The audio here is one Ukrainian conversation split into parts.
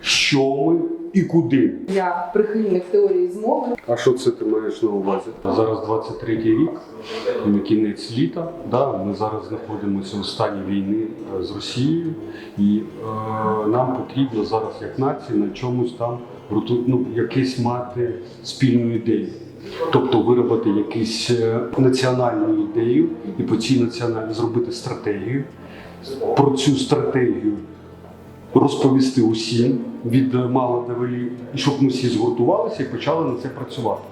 що ми і куди. Я прихильник теорії змови. А що це ти маєш на увазі? Зараз 23-й рік, на кінець літа. Да, ми зараз знаходимося у стані війни е, з Росією, і е, нам потрібно зараз, як нації, на чомусь там ну, якесь мати спільну ідею. Тобто виробити якусь е, національну ідею і по цій національній зробити стратегію. Про цю стратегію розповісти усім від мала до велі, і щоб ми всі згуртувалися і почали на це працювати.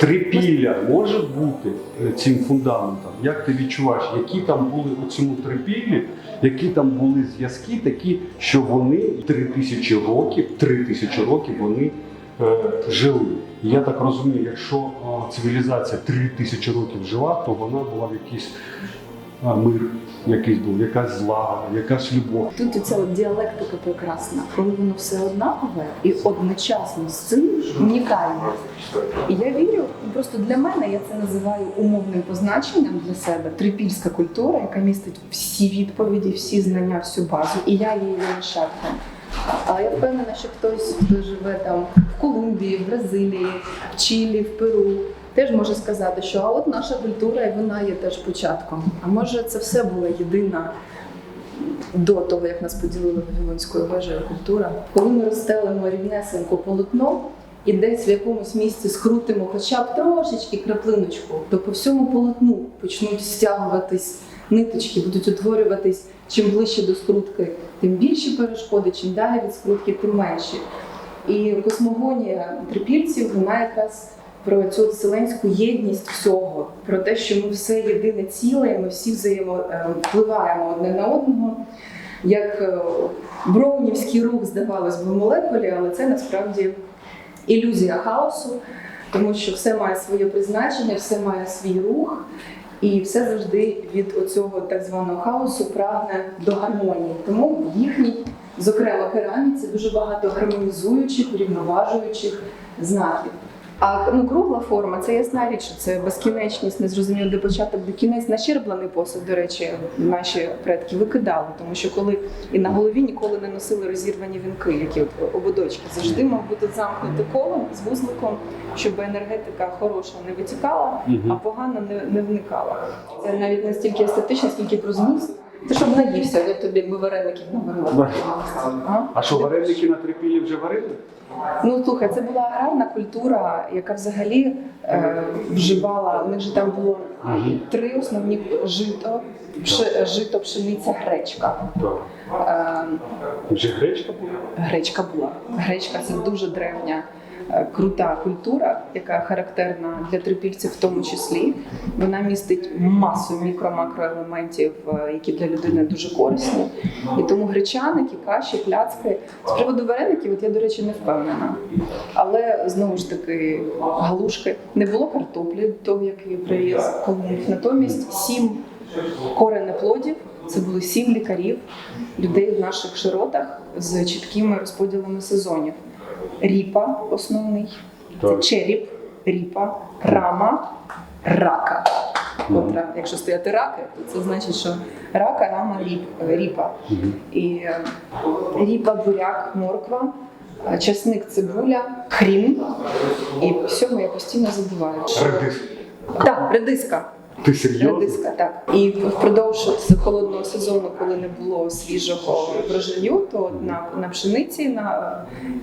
Трипілля може бути е, цим фундаментом. Як ти відчуваєш, які там були у цьому трипіллі, які там були зв'язки, такі, що вони три тисячі років, три тисячі років вони е, жили. Я так розумію, якщо е, цивілізація три тисячі років жила, то вона була в якийсь е, мир, якийсь був, якась злагода, якась любов. Тут от діалектика прекрасна, коли воно все однакове і одночасно з цим унікальне. І я вірю, просто для мене я це називаю умовним позначенням для себе трипільська культура, яка містить всі відповіді, всі знання, всю базу, і я її є нащадком. Але я впевнена, що хтось, хто живе там в Колумбії, в Бразилії, в Чилі, в Перу, теж може сказати, що а от наша культура, вона є теж початком. А може це все була єдина до того, як нас поділили Вавилонською вежею культура. Коли ми розстелимо рівнесенько полотно і десь в якомусь місці скрутимо хоча б трошечки краплиночку, то по всьому полотну почнуть стягуватись ниточки, будуть утворюватись чим ближче до скрутки, тим більші перешкоди, чим далі від скрутки, тим менші. І космогонія трипільців вона якраз про цю вселенську єдність всього, про те, що ми все єдине ціле, і ми всі взаємо е, одне на одного. Як е, броунівський рух, здавалось би, молекулі, але це насправді ілюзія хаосу, тому що все має своє призначення, все має свій рух, і все завжди від оцього так званого хаосу прагне до гармонії. Тому їхній, зокрема, кераміці дуже багато гармонізуючих, рівноважуючих знаків. А ну, кругла форма це ясна річ, що це безкінечність, незрозуміло, де початок, де кінець. Нащерблений посуд, до речі, наші предки викидали, тому що коли і на голові ніколи не носили розірвані вінки, які ободочки. Завжди мав бути замкнути колом з вузликом, щоб енергетика хороша не витікала, а погана не, не вникала. Це навіть не стільки естетично, скільки про зміст. Ти щоб наївся, я тобі якби вареників наварила. А? А що вареники на трипілі вже варили? Ну слухай, це була аграрна культура, яка взагалі е, вживала. У них же там було три основні жито, пши- жито, пшениця, гречка. Е, Вже гречка була? гречка була. Гречка це дуже древня. Крута культура, яка характерна для трипільців, в тому числі, вона містить масу мікро-макроелементів, е, які для людини дуже корисні. І тому гречаники, каші, пляцки. З приводу вареників, от я, до речі, не впевнена. Але знову ж таки, галушки не було картоплі до того, як її привіз Колумб. Натомість сім коренеплодів. Це були сім лікарів, людей в наших широтах з чіткими розподілами сезонів. Ріпа основний, це Так. черіп, ріпа, рама, рака. Котра, якщо стояти раки, то це значить, що рака, рама, ріп, ріпа. І е, ріпа, буряк, морква, е, часник, цибуля, хрін. І всьому я постійно забуваю. Редис. Так, редиска. Ти серйозно? Редиска, так. І впродовж холодного сезону, коли не було свіжого врожаю, то на, на пшениці, на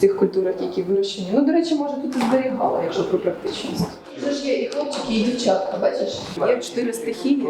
цих тих культурах, які вирощені. Ну, до речі, може тут і зберігала, якщо про практичність. Це ж є і хлопчики, і дівчатка, бачиш? Є чотири стихії: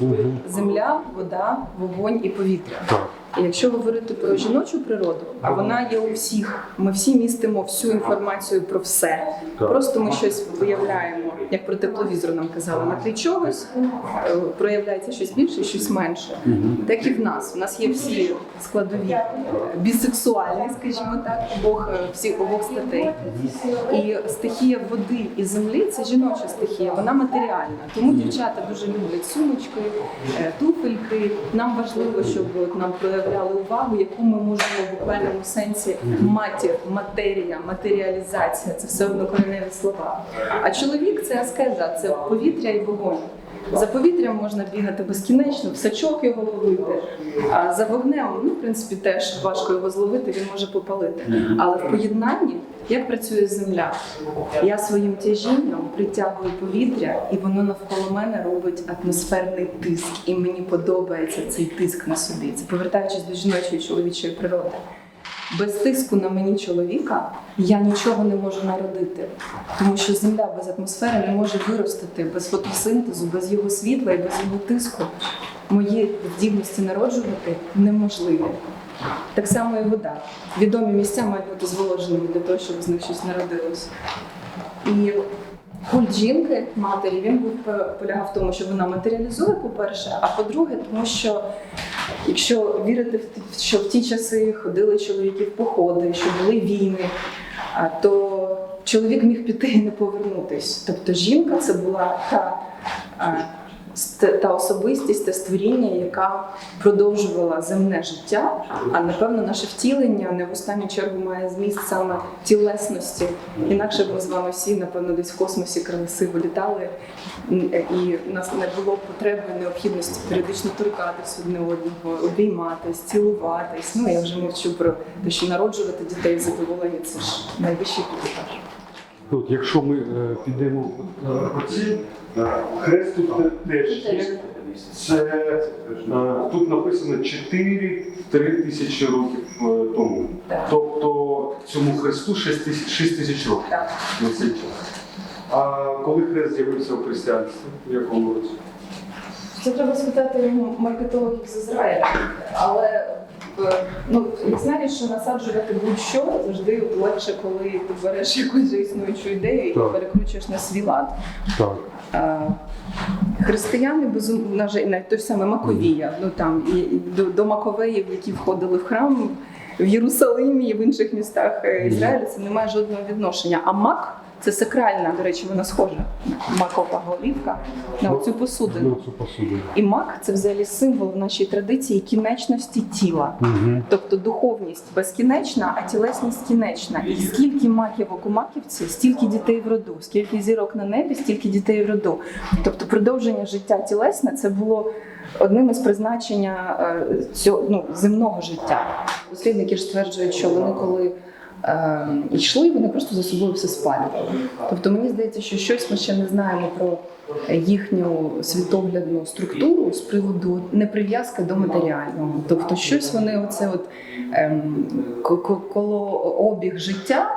угу. земля, вода, вогонь і повітря. Так. І якщо говорити про жіночу природу, вона є у всіх. Ми всі містимо всю інформацію про все. Просто ми щось виявляємо, як про тепловізор нам казали, на тлі чогось е, проявляється щось більше, щось менше. Так і в нас. У нас є всі складові е, бісексуальні, скажімо так, обох е, всіх обох статей. І стихія води і землі це жіноча стихія, вона матеріальна. Тому дівчата дуже люблять сумочки, туфельки. Нам важливо, щоб нам проявляли увагу, яку ми можемо в буквальному сенсі матір, матерія, матеріалізація це все однокореневі слова. А чоловік це аскеза, це повітря і вогонь. За повітрям можна бігати безкінечно, в сачок його ловити. А за вогнем, ну, в принципі, теж важко його зловити, він може попалити. Але в поєднанні, як працює земля? Я своїм тяжінням притягую повітря, і воно навколо мене робить атмосферний тиск. І мені подобається цей тиск на собі. Це повертаючись до жіночої чоловічої природи. Без тиску на мені чоловіка я нічого не можу народити, тому що земля без атмосфери не може виростити без фотосинтезу, без його світла і без його тиску. Мої здібності народжувати неможливі. Так само і вода. Відомі місця мають бути зволоженими для того, щоб з них щось народилось. І культ жінки, матері, він був е, полягав в тому, що вона матеріалізує, по-перше, а по-друге, тому що якщо вірити в що в ті часи ходили чоловіки в походи, що були війни, то чоловік міг піти і не повернутись. Тобто жінка це була та, та особистість, те створіння, яка продовжувала земне життя. А напевно, наше втілення не в останню чергу має зміст саме тілесності. Інакше б ми з вами всі, напевно, десь в космосі красиво літали, і в нас не було потреби необхідності періодично торкатись одне одного, обійматись, цілуватись. Ну я вже мовчу про те, що народжувати дітей задоволення це ж найвищий пілотаж. От, якщо ми е, підемо оці, е, хрест тут теж є. Це е, тут написано 4-3 тисячі років е, тому. Тобто цьому хресту 6 тисяч, 6 тисяч років на цей час. А коли хрест з'явився у християнстві? В якому році? Це треба спитати маркетологів з Ізраїля. Але ну, знаєш, що насаджувати будь-що завжди легше, коли ти береш якусь існуючу ідею і Так. перекручуєш на свій лад. Так. Е, Християни безумовно, навіть той самий Маковія, ну там і і до, до Маковеїв, які входили в храм в Єрусалимі і в інших містах е, Ізраїлю, це не має жодного відношення. А мак це сакральна, до речі, вона схожа макова голівка на цю посудину. Ну. І мак це взагалі символ в нашій традиції кінечності тіла. Угу. Тобто духовність безкінечна, а тілесність кінечна. І скільки маківок у маківці, стільки дітей в роду, скільки зірок на небі, стільки дітей в роду. Тобто продовження життя тілесне це було одним із призначення е, цього ну, земного життя. Дослідники ж стверджують, що вони коли. Е, Йшли, вони просто за собою все спалювали. Тобто мені здається, що щось ми ще не знаємо про їхню світоглядну структуру з приводу неприв'язки до матеріального. Тобто, щось вони оце от ем, ко- ко- коло обіг життя.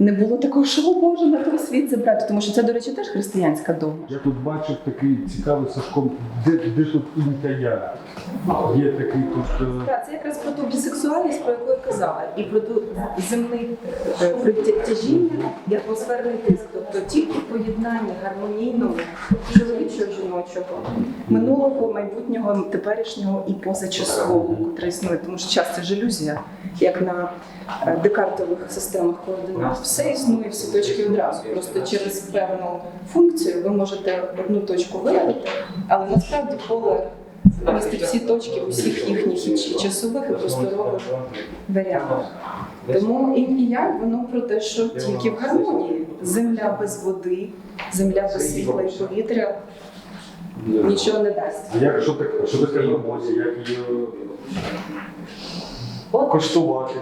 Не було такого, що о Боже, на той світ забрати, тому що це, до речі, теж християнська догма. Я тут бачив такий цікавий Сашко, де, де тут інтая? Є такий тут. е, Так, це якраз про ту бісексуальність, про яку я казала, і про ту земний е, притяжіння і атмосферний тиск. Тобто тільки в поєднанні гармонійного чоловічого жіночого, минулого, майбутнього, теперішнього і позачасового, котре існує. Тому що час це ж ілюзія, як на е, декартових системах координат. Все існує, всі точки одразу. Просто через певну функцію ви можете одну точку виявити, але насправді поле містить всі точки усіх їхніх і часових і просторових варіантах. Тому і і як воно про те, що тільки в гармонії земля без води, земля без світла і повітря нічого не дасть. А як що таке? Що таке роботі? Як її коштувати?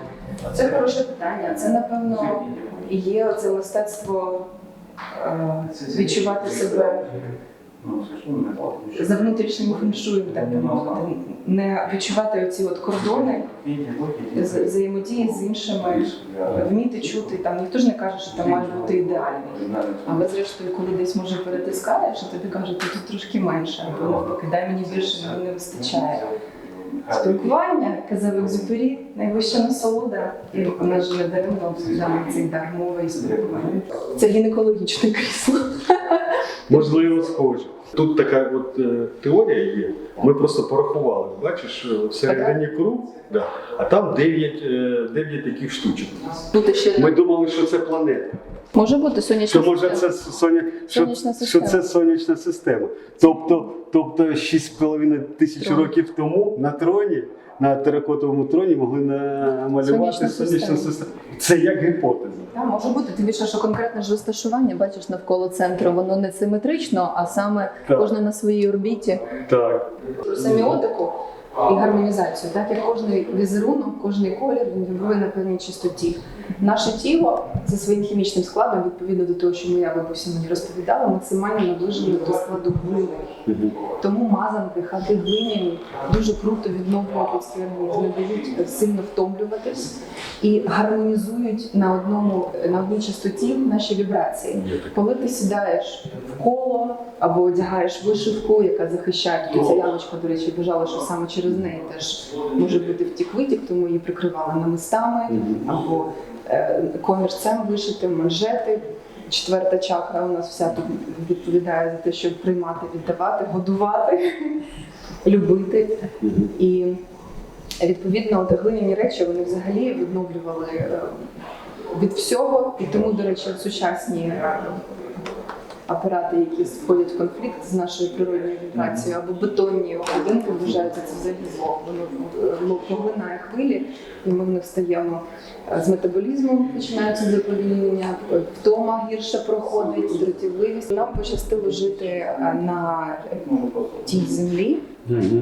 це хороше питання. Це напевно є це мистецтво е, відчувати себе за внутрішнім феншуєм, так би мовити, не відчувати оці от кордони взаємодії з іншими, вміти чути. Там ніхто ж не каже, що там має бути ідеальний. Але зрештою, коли десь може перетискаєш, і тобі кажуть, «Та тут трошки менше, або навпаки, дай мені більше, не вистачає. Спілкування, казав Екзюпері, найвища насолода, і вона ж не даремно дала цей дар мови і спілкування. Це гінекологічне крісло. Можливо, схоже. Тут така от е, теорія є. Ми просто порахували. Бачиш, е, всередині круг, да, а там 9, е, 9 таких штучок. Тут ще Ми думали, що це планета. Може бути сонячна Що може система. це соня... що, Сонячна що система. це сонячна система. Тобто, тобто 6,5 тисяч Трон. років тому на троні на теракотовому троні могли намалювати Сонячну сонячну систему. систему. Це як гіпотеза. Так, може бути. Тим більше, що конкретне ж розташування, бачиш, навколо центру, воно не симетрично, а саме Так. кожна на своїй орбіті. Так. Про семіотику і гармонізацію, так як кожний візерунок, кожний колір він вібрує на певній чистоті. Наше тіло за своїм хімічним складом, відповідно до того, що моя бабуся мені розповідала, максимально наближено до складу глини. Тому мазанки, хати глиняні дуже круто відновлюють організм, не дають сильно втомлюватись і гармонізують на одному на одній частоті наші вібрації. Коли ти сідаєш в коло або одягаєш вишивку, яка захищає тут ця ялочка, до речі, бажала, що саме через неї теж може бути втік-витік, тому її прикривали намистами або комірцем вишити манжети. Четверта чакра у нас вся тут відповідає за те, щоб приймати, віддавати, годувати, любити. І відповідно от глиняні речі вони взагалі відновлювали е, від всього. І тому, до речі, сучасні е, апарати, які входять в конфлікт з нашою природньою вібрацією, або бетонні будинки вважаються це взагалі зло. Воно е, поглинає хвилі, і ми в них стаємо е, з метаболізмом, починаються заповільнення, втома гірше проходить, дратівливість. Нам пощастило жити е, на тій землі,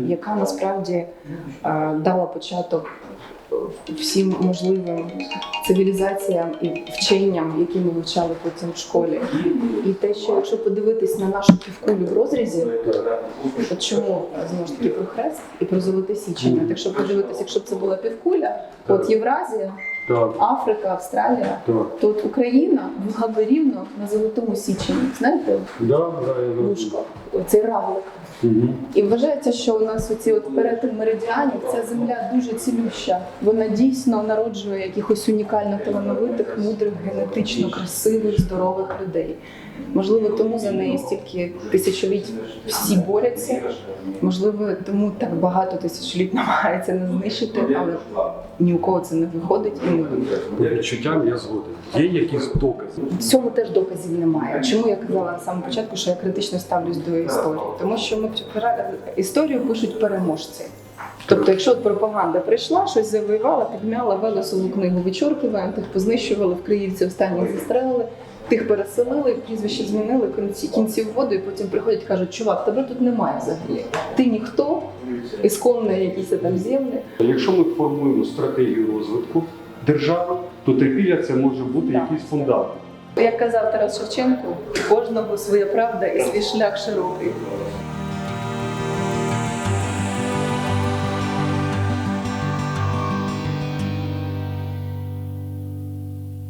яка насправді дала початок всім можливим цивілізаціям і вченням, які ми вивчали потім в школі. І те, що якщо подивитись на нашу півкулю в розрізі, от чому знову ж таки про хрест і про золоте січення. Так що подивитись, якщо б це була півкуля, от Євразія, Так. Африка, Австралія, Так. то Україна була би рівно на золотому січенні. Знаєте, Да, да, я Лужко, оцей равлик. Угу. І вважається, що у нас оці от перетин меридіанів ця земля дуже цілюща. Вона дійсно народжує якихось унікально талановитих, мудрих, генетично красивих, здорових людей. Можливо, тому за неї стільки тисячоліть всі борються. Можливо, тому так багато тисячоліть намагається не знищити, але ні у кого це не виходить і не вийде. По відчуттям я згоден. Є якісь докази. В цьому теж доказів немає. Чому я казала на самому початку, що я критично ставлюсь до історії? Тому що ми історію пишуть переможці. Тобто, якщо от пропаганда прийшла, щось завоювала, підмяла велесову книгу, вичоркиваємо, тих познищували, в Криївці останніх застрелили, тих переселили, прізвище змінили, кінці, кінці воду, і потім приходять і кажуть, чувак, тебе тут немає взагалі. Ти ніхто, ісконне якісь там землі. Якщо ми формуємо стратегію розвитку держави, то трипілля це може бути Так. якийсь фундамент. Як казав Тарас Шевченко, у кожного своя правда і свій шлях широкий.